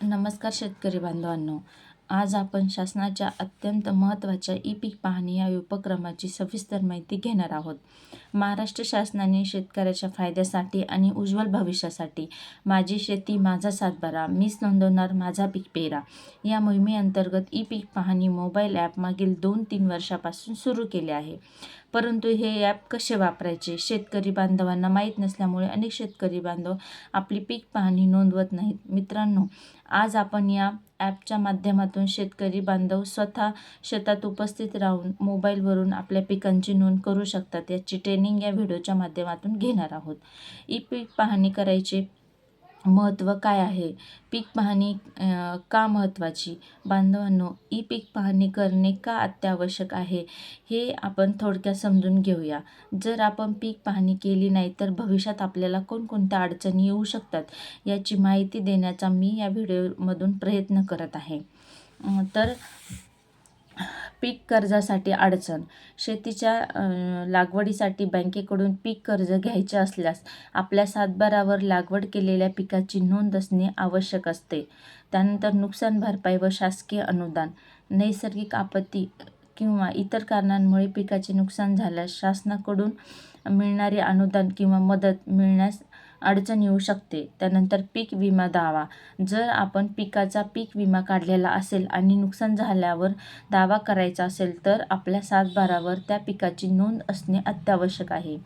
नमस्कार शेतकरी बांधवांनो. आज आपण शासनाच्या अत्यंत महत्त्वाच्या ई पीक पाहणी या उपक्रमाची सविस्तर माहिती घेणार आहोत. महाराष्ट्र शासनाने शेतकऱ्याच्या फायद्यासाठी आणि उज्ज्वल भविष्यासाठी माझी शेती माझा सातबारा मीच नोंदवणार माझा पीक पेरा. या मोहिमेअंतर्गत ई पीक पाहणी मोबाईल ॲप मागील दोन तीन वर्षापासून सुरू केले आहे. परंतु हे ॲप कसे वापरायचे? शेतकरी बांधवांना माहीत नसल्यामुळे अनेक शेतकरी बांधव आपली पीक पाहणी नोंदवत नाहीत. मित्रांनो आज आपण या ॲपच्या माध्यमातून शेतकरी बांधव स्वतः शेतात उपस्थित राहून मोबाईलवरून आपल्या पिकांची नोंद करू शकतात याची ट्रेनिंग या व्हिडिओच्या माध्यमातून घेणार आहोत. ई पीक पाहणी करायचे महत्त्व काय आहे? पीक पाहणी का महत्त्वाची? बांधवांनो ई पीक पाहणी करणे का अत्यावश्यक आहे? हे आपण थोडक्यात समजून घेऊया. जर आपण पीक पाहणी केली नाही तर भविष्यात आपल्याला कोणकोणत्या अडचणी येऊ शकतात याची माहिती देण्याचा मी या व्हिडिओमधून प्रयत्न करत आहे. तर पीक कर्जासाठी अडचण. शेतीच्या लागवडीसाठी बँकेकडून पीक कर्ज घ्यायचे असल्यास आपल्या सातबारावर लागवड केलेल्या पिकाची नोंद असणे आवश्यक असते. त्यानंतर नुकसान भरपाई व शासकीय अनुदान नैसर्गिक आपत्ती किंवा इतर कारणांमुळे पिकाचे नुकसान झाल्यास शासनाकडून मिळणारे अनुदान किंवा मदत मिळण्यास अडचण येऊ शकते. त्यानंतर पीक विमा दावा. जर आपण पिकाचा पीक विमा काढलेला असेल आणि नुकसान झाल्यावर दावा करायचा असेल तर आपल्या सातबारावर त्या पिकाची नोंद असणे अत्यावश्यक आहे.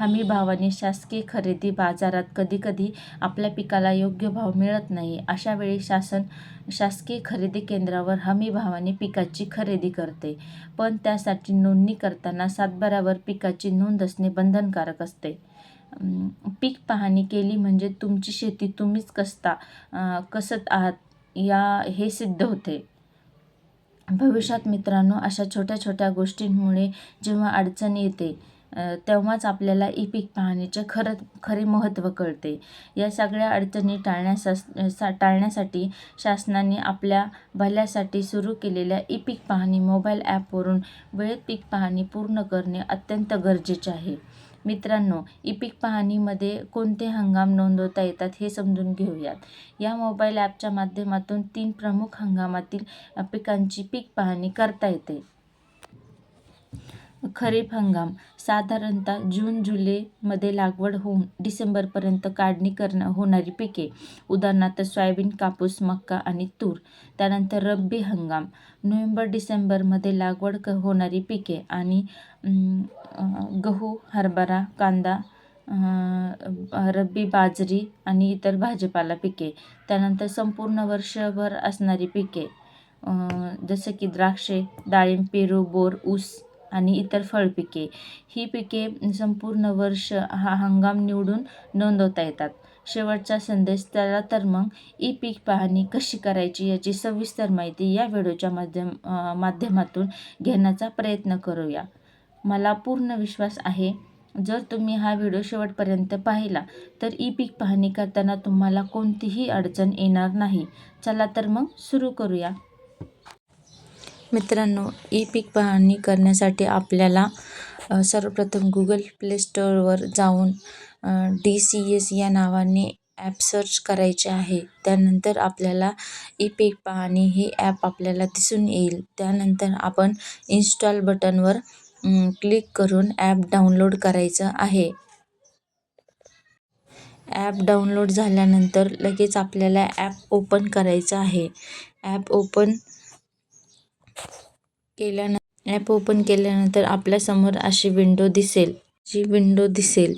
हमी भावाने शासकीय खरेदी बाजारात कधीकधी आपल्या पिकाला योग्य भाव मिळत नाही. अशा वेळी शासन शासकीय खरेदी केंद्रावर हमी भावाने पिकाची खरेदी करते. पण त्यासाठी नोंदणी करताना सातबारावर पिकाची नोंद असणे बंधनकारक असते. पीक पाहणी केली म्हणजे तुमची शेती तुम्हीच कसता कसत आहात या हे सिद्ध होते. भविष्यात मित्रांनो अशा छोट्या छोट्या गोष्टींमुळे जेव्हा अडचण येते तेव्हाच आपल्याला ई पीक पाहणीचे खरं खरे महत्त्व कळते. या सगळ्या अडचणी टाळण्यासास सा टाळण्यासाठी शासनाने आपल्या भल्यासाठी सुरू केलेल्या ई पीक पाहणी मोबाईल ॲपवरून वेळेत पीक पाहणी पूर्ण करणे अत्यंत गरजेचे आहे. मित्रांनो ई पीक पाहणीमध्ये कोणते हंगाम नोंदवता येतात हे समजून घेऊयात. या मोबाईल ॲपच्या माध्यमातून तीन प्रमुख हंगामातील पिकांची पीक पाहणी करता येते. खरीप हंगाम. साधारणतः जून जुलैमध्ये लागवड होऊन डिसेंबरपर्यंत काढणी करणं होणारी पिके. उदाहरणार्थ सोयाबीन कापूस मका आणि तूर. त्यानंतर रब्बी हंगाम. नोव्हेंबर डिसेंबरमध्ये लागवड क होणारी पिके आणि गहू हरभरा कांदा रब्बी बाजरी आणि इतर भाजीपाला पिके. त्यानंतर संपूर्ण वर्षभर असणारी पिके जसं की द्राक्षे डाळिंब पेरू बोर ऊस आणि इतर फळपिके. ही पिके संपूर्ण वर्ष हा हंगाम निवडून नोंदवता येतात. शेवटचा संदेश त्याला तर मग ई पीक पाहणी कशी करायची याची सविस्तर माहिती या व्हिडिओच्या माध्यम माध्यमातून घेण्याचा प्रयत्न करूया. मला पूर्ण विश्वास आहे जर तुम्ही हा व्हिडिओ शेवटपर्यंत पाहिला तर ई पीक पाहणी करताना तुम्हाला कोणतीही अडचण येणार नाही. चला तर मग सुरू करूया. मित्रांनो ई पीक पाहणी करण्यासाठी आपल्याला सर्वप्रथम गुगल प्ले स्टोअरवर जाऊन डी सी एस या नावाने ॲप सर्च करायचे आहे. त्यानंतर आपल्याला ई पीक पाहणी हे ॲप आपल्याला दिसून येईल. त्यानंतर आपण इन्स्टॉल बटनवर क्लिक करून ॲप डाउनलोड करायचं आहे. ॲप डाउनलोड झाल्यानंतर लगेच आपल्याला ॲप ओपन करायचं आहे. ॲप ओपन केल्यानंतर ॲप ओपन केल्यानंतर आपल्यासमोर अशी विंडो दिसेल. जी विंडो दिसेल.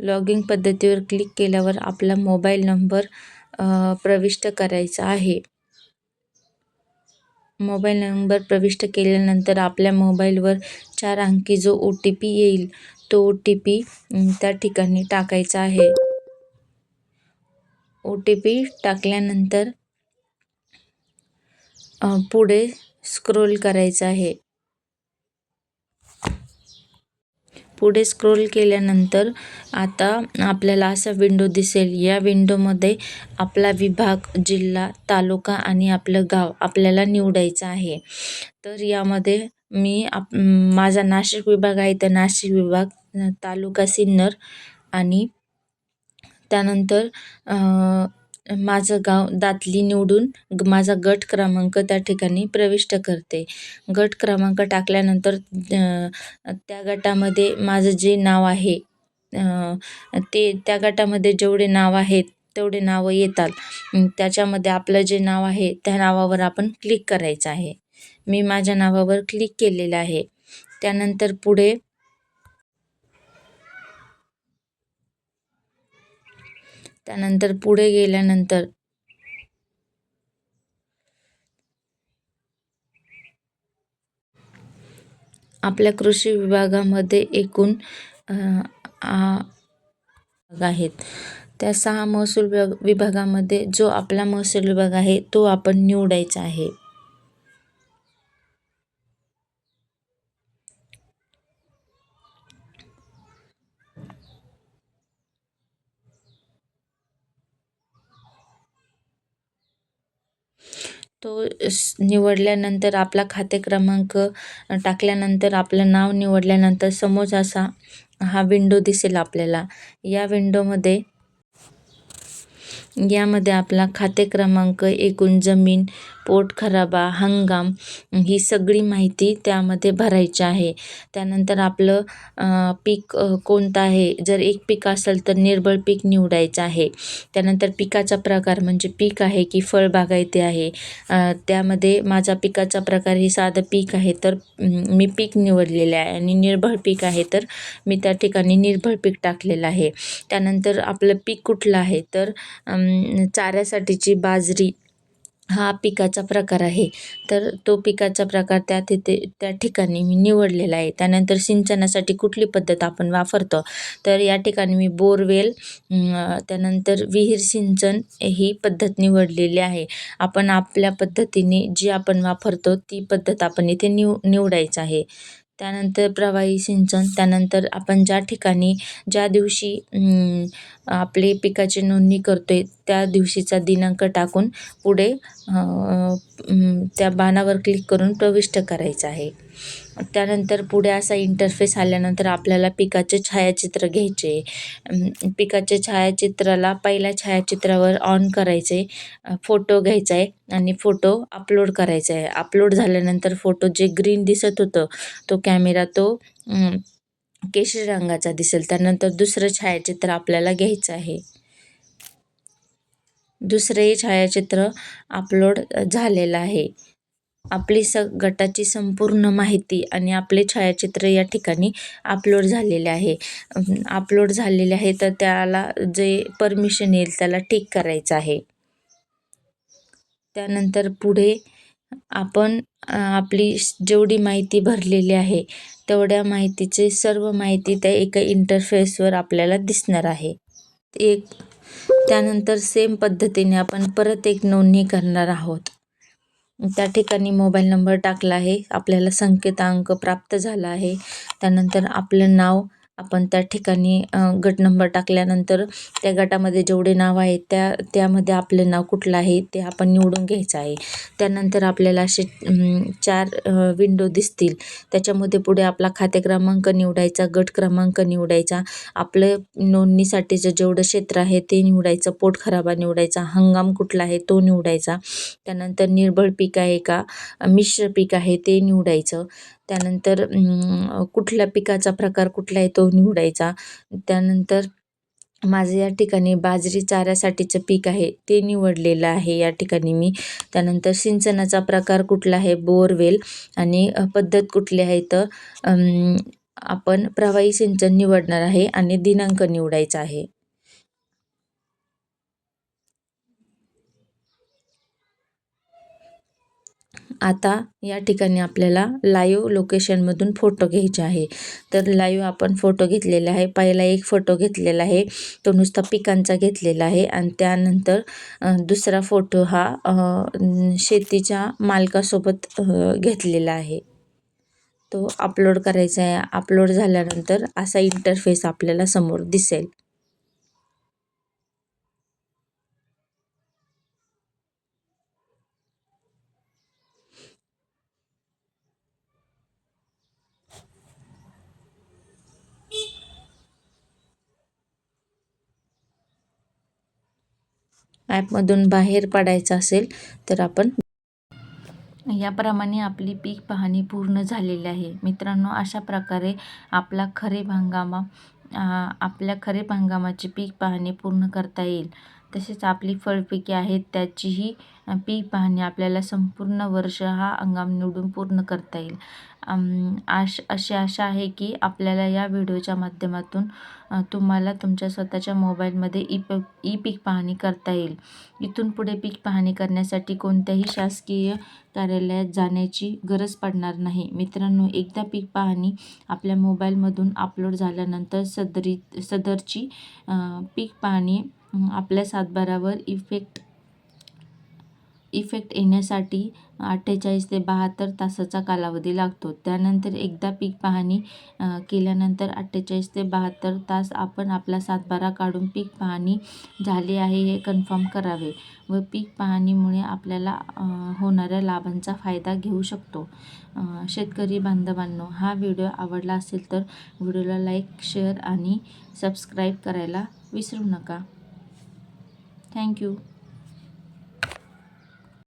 लॉगिंग पद्धतीवर क्लिक केल्यावर आपला मोबाईल नंबर प्रविष्ट करायचा आहे. मोबाईल नंबर प्रविष्ट केल्यानंतर आपल्या मोबाईलवर चार अंकी जो ओ टी पी येईल तो ओ टी पी त्या ठिकाणी टाकायचा आहे. ओ टी पी टाकल्यानंतर पुढे स्क्रोल करायचं आहे. पुढे स्क्रोल केल्यानंतर आता आपल्याला असा विंडो दिसेल. या विंडोमध्ये आपला विभाग जिल्हा तालुका आणि आपलं गाव आपल्याला निवडायचं आहे. तर यामध्ये मी आप माझा नाशिक विभाग आहे. तर नाशिक विभाग तालुका सिन्नर आणि त्यानंतर माझं गाव दातली निवडून ग- माझा गट क्रमांक त्या ठिकाणी प्रविष्ट करते. गट क्रमांक टाकल्यानंतर त्या गटामध्ये माझं जे नाव आहे ते त्या गटामध्ये जेवढे नाव आहेत तेवढे नावं येतात. त्याच्यामध्ये आपलं जे नाव आहे त्या नावावर आपण क्लिक करायचं आहे. मी माझ्या नावावर क्लिक केलेलं आहे. त्यानंतर पुढे त्यानंतर पुढे गेल्यानंतर आपल्या कृषी विभागामध्ये एकूण आहेत. त्या सहा महसूल विभाग- विभागामध्ये जो आपला महसूल विभाग आहे तो आपण निवडायचा आहे. तो निवडल्यानंतर आपला खाते क्रमांक टाकल्यानंतर आपलं नाव निवडल्यानंतर समोर असा हा विंडो दिसेल आपल्याला. या विंडोमध्ये यामध्ये आपला खाते क्रमांक एकूण जमीन पोट खराबा हंगाम ही सगळी माहिती त्यामध्ये भरायची आहे. त्यानंतर आपलं पीक कोणतं आहे? जर एक पीक असेल तर निर्बळ पीक निवडायचं आहे. त्यानंतर पिकाचा प्रकार म्हणजे पीक आहे की फळबागायती आहे. त्यामध्ये माझा पिकाचा प्रकार हे साधं पीक आहे तर मी पीक निवडलेले आहे आणि निर्भळ पीक आहे तर मी त्या ठिकाणी निर्भळ पीक टाकलेलं आहे. त्यानंतर आपलं पीक कुठलं आहे? तर चाऱ्यासाठीची बाजरी हा पिकाचा प्रकार आहे. तर तो पिकाचा प्रकार त्या तिथे त्या ठिकाणी मी निवडलेला आहे. त्यानंतर सिंचनासाठी कुठली पद्धत आपण वापरतो? तर या ठिकाणी मी बोरवेल त्यानंतर विहीर सिंचन ही पद्धत निवडलेली आहे. आपण आपल्या पद्धतीने जी आपण वापरतो ती पद्धत आपण इथे निव निवडायचं आहे. त्यानंतर प्रवाही सिंचन त्यानंतर आपण ज्या ठिकाणी ज्या दिवशी आपले पिकाची नोंदणी करतोय त्या दिवशीचा दिनांक टाकून पुढे त्या बाणावर क्लिक करून प्रविष्ट करायचं आहे. त्यानंतर पुढे असा इंटरफेस आल्यानंतर आपल्याला पिकाचे छायाचित्र घ्यायचे. पिकाच्या छायाचित्राला पहिल्या छायाचित्रावर ऑन करायचे. फोटो घ्यायचा आहे आणि फोटो अपलोड करायचा आहे. अपलोड झाल्यानंतर फोटो जे ग्रीन दिसत होतं तो कॅमेरा तो केशरी रंगाचा दिसेल. त्यानंतर दुसरं छायाचित्र आपल्याला घ्यायचं आहे. दुसरंही छायाचित्र अपलोड झालेलं आहे. आपली स गटाची संपूर्ण माहिती आणि आपले छायाचित्र या ठिकाणी अपलोड झालेले आहे. अपलोड झालेले आहे तर त्याला जे परमिशन येईल त्याला टिक करायचं आहे. त्यानंतर पुढे आपण आपली जेवढी माहिती भरलेली आहे तेवढ्या माहितीचे सर्व माहिती त्या एका इंटरफेसवर आपल्याला दिसणार आहे. एक त्यानंतर सेम पद्धतीने आपण परत एक नोंदणी करणार आहोत. त्या ठिकाणी मोबाईल नंबर टाकला आहे. आपल्याला संकेतांक प्राप्त झाला आहे. त्यानंतर आपलं नाव आपण त्या ठिकाणी गट नंबर टाकल्यानंतर त्या गटामध्ये जेवढे नाव आहेत त्या त्यामध्ये आपलं नाव कुठलं आहे ते आपण निवडून घ्यायचं आहे. त्यानंतर आपल्याला असे चार विंडो दिसतील. त्याच्यामध्ये पुढे आपला खाते क्रमांक निवडायचा गट क्रमांक निवडायचा आपलं नोंदणीसाठीचं जेवढं क्षेत्र आहे ते निवडायचं पोट खराबा निवडायचा हंगाम कुठला आहे तो निवडायचा त्यानंतर निर्बळ पीक आहे का मिश्र पीक आहे ते निवडायचं त्यानंतर कुठल्या पिकाचा प्रकार कुठला आहे तो निवडायचा त्यानंतर माझं या ठिकाणी बाजरी चाऱ्यासाठीचं पीक आहे ते निवडलेलं आहे या ठिकाणी मी. त्यानंतर सिंचनाचा प्रकार कुठला आहे? बोरवेल. आणि पद्धत कुठली आहे? तर आपण प्रवाही सिंचन निवडणार आहे आणि दिनांक निवडायचा आहे. आता या ठिकाणी आपल्याला लाईव्ह लोकेशनमधून फोटो घ्यायचे आहे. तर लाईव्ह आपण फोटो घेतलेला आहे. पहिला एक फोटो घेतलेला आहे. तो नुसता पिकांचा घेतलेला आहे. आणि त्यानंतर दुसरा फोटो हा शेतीच्या मालकासोबत घेतलेला आहे. तो अपलोड करायचा आहे. अपलोड झाल्यानंतर असा इंटरफेस आपल्याला समोर दिसेल. ॲपमधून बाहेर पडायचं असेल तर आपण याप्रमाणे आपली पीक पाहणी पूर्ण झालेली आहे. मित्रांनो अशा प्रकारे आपला खरीप हंगामा आपल्या खरीप हंगामाची पीक पाहणी पूर्ण करता येईल. तसेच आपली फळपिके आहेत त्याचीही पीक पाहणी आपल्याला संपूर्ण वर्ष हा हंगाम निवडून पूर्ण करता येईल. आश अशी आशा आहे की आपल्याला या व्हिडिओच्या माध्यमातून तुम्हाला तुमच्या स्वतःच्या मोबाईलमध्ये ई प ई पीक पाहणी करता येईल. इथून पुढे पीक पाहणी करण्यासाठी कोणत्याही शासकीय कार्यालयात जाण्याची गरज पडणार नाही. मित्रांनो एकदा पीक पाहणी आपल्या मोबाईलमधून अपलोड झाल्यानंतर सदरी सदरची पीक पाहणी आपल्या सातबारावर इफेक्ट इफेक्ट येण्यासाठी अठ्ठेचाळीस ते बहात्तर तासाचा कालावधी लागतो. त्यानंतर एकदा पीक पाहणी केल्यानंतर अठ्ठेचाळीस ते बहात्तर तास आपण आपला सातबारा काढून पीक पाहणी झाली आहे हे कन्फर्म करावे व पीक पाहणीमुळे आपल्याला होणाऱ्या लाभांचा फायदा घेऊ शकतो. शेतकरी बांधवांनो हा व्हिडिओ आवडला असेल तर व्हिडिओला लाईक शेअर आणि सबस्क्राईब करायला विसरू नका. थँक्यू.